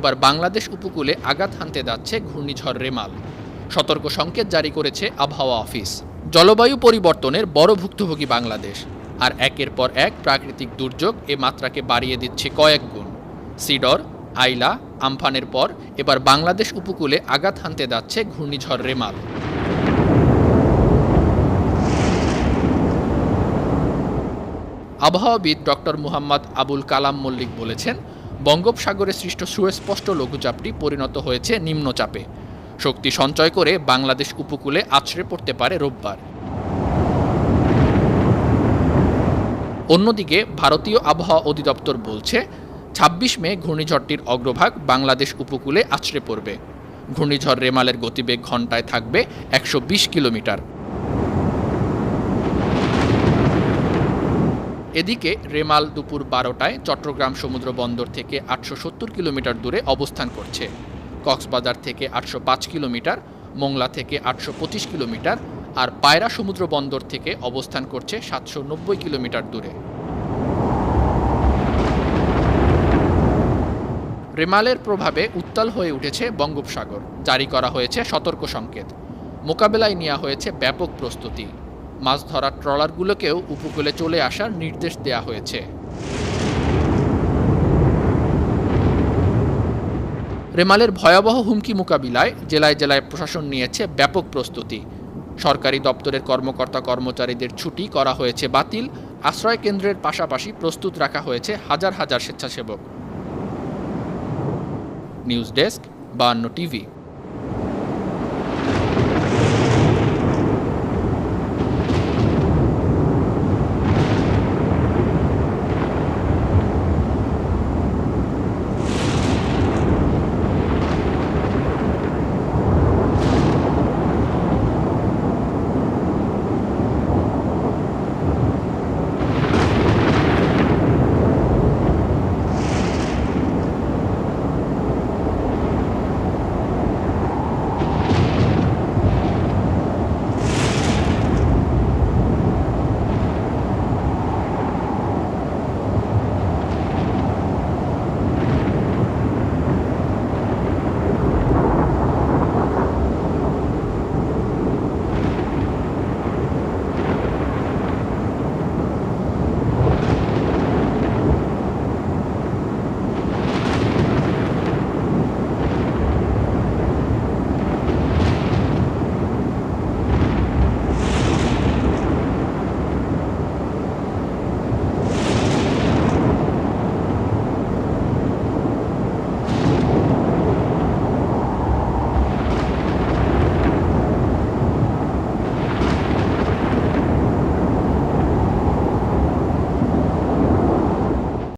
এবার বাংলাদেশ উপকূলে আঘাত হানতে যাচ্ছে ঘূর্ণিঝড় রেমাল। সতর্ক সংকেত জারি করেছে আবহাওয়া অফিস। জলবায়ু পরিবর্তনের বড় ভুক্তভোগী বাংলাদেশ। আর একের পর এক প্রাকৃতিক দুর্যোগ এ মাত্রাকে বাড়িয়ে দিচ্ছে কয়েক গুণ। সিডর, আইলা, আমফানের পর এবার বাংলাদেশ উপকূলে আঘাত হানতে যাচ্ছে ঘূর্ণিঝড় রেমাল। আবহাওয়াবিদ ডক্টর মুহাম্মদ আবুল কালাম মল্লিক বলেছেন বঙ্গোপসাগরে সৃষ্ট সুস্পষ্ট লঘুচাপটি পরিণত হয়েছে নিম্নচাপে। শক্তি সঞ্চয় করে বাংলাদেশ উপকূলে আছড়ে পড়তে পারে রোববার। অন্যদিকে ভারতীয় আবহাওয়া অধিদপ্তর বলছে ২৬ মে ঘূর্ণিঝড়টির অগ্রভাগ বাংলাদেশ উপকূলে আছড়ে পড়বে। ঘূর্ণিঝড় রেমালের গতিবেগ ঘন্টায় থাকবে একশো বিশ কিলোমিটার। এদিকে রেমাল দুপুর বারোটায় চট্টগ্রাম সমুদ্র বন্দর থেকে আটশো সত্তর কিলোমিটার দূরে অবস্থান করছে। কক্সবাজার থেকে আটশো পাঁচ কিলোমিটার, মোংলা থেকে আটশো পঁচিশ কিলোমিটার আর পায়রা সমুদ্র বন্দর থেকে অবস্থান করছে সাতশো নব্বই কিলোমিটার দূরে। রেমালের প্রভাবে উত্তাল হয়ে উঠেছে বঙ্গোপসাগর। জারি করা হয়েছে সতর্ক সংকেত। মোকাবেলায় নেওয়া হয়েছে ব্যাপক প্রস্তুতি। মাছ ধরার ট্রলারগুলোকেও উপকূলে চলে আসার নির্দেশ দেয়া হয়েছে। রেমালের ভয়াবহ হুমকি মোকাবিলায় জেলায় জেলায় প্রশাসন নিয়েছে ব্যাপক প্রস্তুতি। সরকারি দপ্তরের কর্মকর্তা কর্মচারীদের ছুটি করা হয়েছে বাতিল, আশ্রয় কেন্দ্রের পাশাপাশি প্রস্তুত রাখা হয়েছে হাজার হাজার স্বেচ্ছাসেবক। নিউজ ডেস্ক বান্ন টিভি।